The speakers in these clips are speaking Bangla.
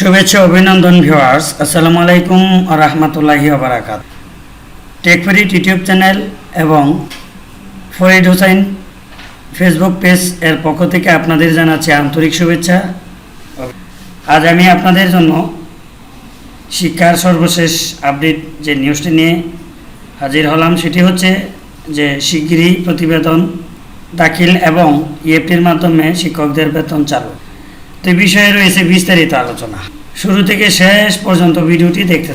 শুভেচ্ছা, অভিনন্দন ভিউয়ার্স আসসালামু আলাইকুম রহমতুল্লাহি বারাকাত। টেকফরিট ইউটিউব চ্যানেল এবং ফরিদ হোসাইন ফেসবুক পেজ এর পক্ষ থেকে আপনাদের জানাচ্ছি আন্তরিক শুভেচ্ছা। আজ আমি আপনাদের জন্য শিক্ষার সর্বশেষ আপডেট যে নিউজটি নিয়ে হাজির হলাম সেটি হচ্ছে যে শিগগিরই প্রতিবেদন দাখিল এবং ইএফটির মাধ্যমে শিক্ষকদের বেতন চালু। তো বিষয়ে রয়েছে বিস্তারিত আলোচনা। শুরু থেকে শেষ পর্যন্ত ভিডিওটি দেখতে।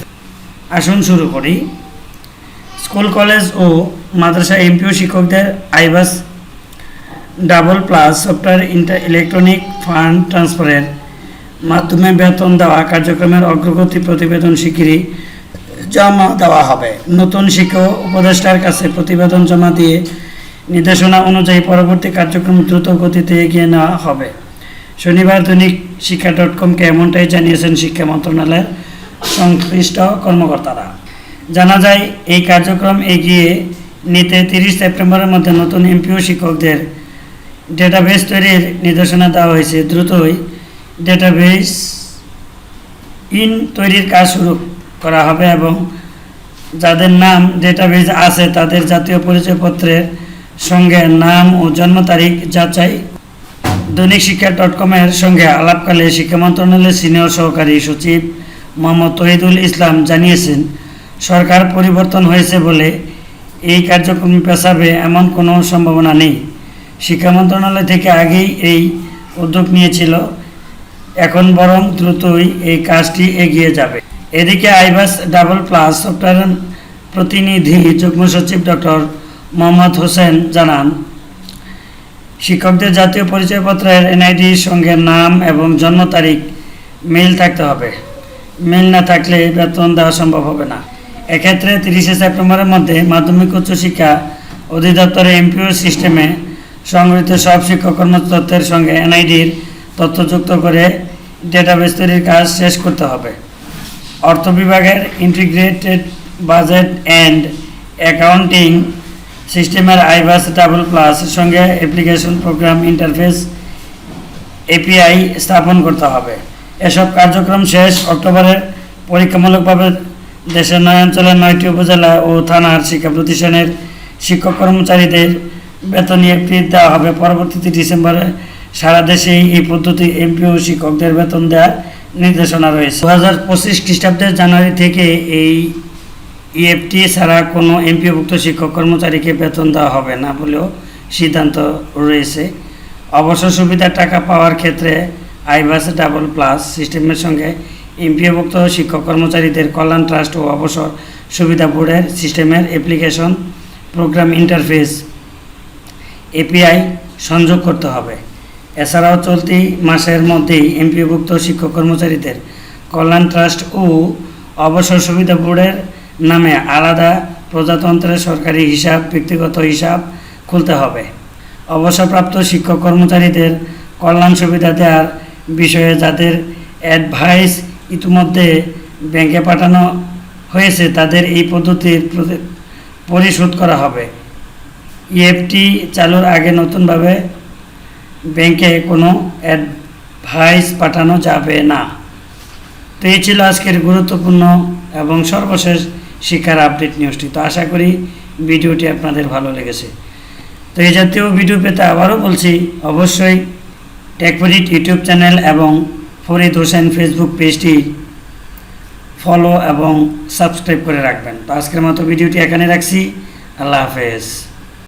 আসুন শুরু করি। স্কুল, কলেজ ও মাদ্রাসা এমপিও শিক্ষকদের iBAS double plus software inter electronic fund ট্রান্সফারের মাধ্যমে বেতন দেওয়া কার্যক্রমের অগ্রগতি প্রতিবেদন শিগগিরই জমা দেওয়া হবে। নতুন শিক্ষক উপদেষ্টার কাছে প্রতিবেদন জমা দিয়ে নির্দেশনা অনুযায়ী পরবর্তী কার্যক্রম দ্রুত গতিতে এগিয়ে নেওয়া হবে। শনিবার দৈনিক শিক্ষা ডট কমকে এমনটাই জানিয়েছেন শিক্ষা মন্ত্রণালয়ের সংশ্লিষ্ট কর্মকর্তারা। জানা যায়, এই কার্যক্রম এগিয়ে নিতে তিরিশ সেপ্টেম্বরের মধ্যে নতুন এমপিও শিক্ষকদের ডেটাবেস তৈরির নির্দেশনা দেওয়া হয়েছে। দ্রুতই ডেটাবেস ইন তৈরির কাজ শুরু করা হবে এবং যাদের নাম ডেটাবেজ আছে, তাদের জাতীয় পরিচয়পত্রের সঙ্গে নাম ও জন্ম তারিখ যাচাই দৈনিক শিক্ষা ডট কমের সঙ্গে আলাপকালে শিক্ষা মন্ত্রণালয়ের সিনিয়র সহকারী সচিব মোহাম্মদ তহিদুল ইসলাম জানিয়েছেন, সরকার পরিবর্তন হয়েছে বলে এই কার্যক্রম পেছাবে এমন কোনো সম্ভাবনা নেই। শিক্ষা মন্ত্রণালয় থেকে আগেই এই উদ্যোগ নিয়েছিল, এখন বরং দ্রুতই এই কাজটি এগিয়ে যাবে। এদিকে আইবাস ডাবল প্লাস সফটওয়্যার প্রতিনিধি যুগ্ম সচিব ডক্টর মোহাম্মদ হোসেন জানান শিক্ষকদের জাতীয় পরিচয়পত্রের এনআইডির সঙ্গে নাম এবং জন্ম তারিখ মিল থাকতে হবে। মিল না থাকলে বেতন দেওয়া সম্ভব হবে না। এক্ষেত্রে তিরিশে সেপ্টেম্বরের মধ্যে মাধ্যমিক উচ্চশিক্ষা অধিদপ্তরের এমপিও সিস্টেমে সংগৃহীত সব শিক্ষক কর্মতত্ত্বের সঙ্গে এনআইডির তথ্য যুক্ত করে ডেটাবেস তৈরির কাজ শেষ করতে হবে। অর্থ বিভাগের ইন্টিগ্রেটেড বাজেট অ্যান্ড অ্যাকাউন্টিং সিস্টেমের আইবাস ডাবল প্লাস সঙ্গে অ্যাপ্লিকেশন প্রোগ্রাম ইন্টারফেস এপিআই স্থাপন করতে হবে। এসব কার্যক্রম শেষ অক্টোবরের পরীক্ষামূলকভাবে দেশের নয় অঞ্চলের নয়টি উপজেলা ও থানার শিক্ষা প্রতিষ্ঠানের শিক্ষক কর্মচারীদের বেতন একটি দেওয়া হবে। পরবর্তীতে ডিসেম্বরে সারা দেশেই এই পদ্ধতি এমপিও শিক্ষকদের বেতন দেওয়ার নির্দেশনা রয়েছে। দু হাজার পঁচিশ খ্রিস্টাব্দের জানুয়ারি থেকে এই ইএফটি ছাড়া কোনো এমপিওভুক্ত শিক্ষক কর্মচারীকে বেতন দেওয়া হবে না বলেও সিদ্ধান্ত রয়েছে। অবসর সুবিধার টাকা পাওয়ার ক্ষেত্রে আইবাস ডাবল প্লাস সিস্টেমের সঙ্গে এমপিওভুক্ত শিক্ষক কর্মচারীদের কল্যাণ ট্রাস্ট ও অবসর সুবিধা বোর্ডের সিস্টেমের অ্যাপ্লিকেশন প্রোগ্রাম ইন্টারফেস এপিআই সংযোগ করতে হবে। এছাড়াও চলতি মাসের মধ্যেই এমপিওভুক্ত শিক্ষক কর্মচারীদের কল্যাণ ট্রাস্ট ও অবসর সুবিধা বোর্ডের নামে আলাদা প্রজাতন্ত্রের সরকারি হিসাব, ব্যক্তিগত হিসাব খুলতে হবে। অবসরপ্রাপ্ত শিক্ষক কর্মচারীদের কল্যাণ সুবিধা দেওয়ার বিষয়ে যাদের অ্যাডভাইস ইতিমধ্যে ব্যাংকে পাঠানো হয়েছে, তাদের এই পদ্ধতির পরিশোধ করা হবে। ইএফটি চালুর আগে নতুনভাবে ব্যাংকে কোনো অ্যাডভাইস পাঠানো যাবে না। তো এই ছিল আজকের গুরুত্বপূর্ণ এবং সর্বশেষ শিক্ষার আপডেট নিউজটি তো আশা করি ভিডিওটি আপনাদের ভালো লেগেছে। তো এই জাতীয় ভিডিও পেতে আবারও বলছি, অবশ্যই টেকপরিট ইউটিউব চ্যানেল এবং ফরিদ হোসেন ফেসবুক পেজটি ফলো এবং সাবস্ক্রাইব করে রাখবেন। তো আজকের মতো ভিডিওটি এখানে রাখছি। আল্লাহ হাফেজ।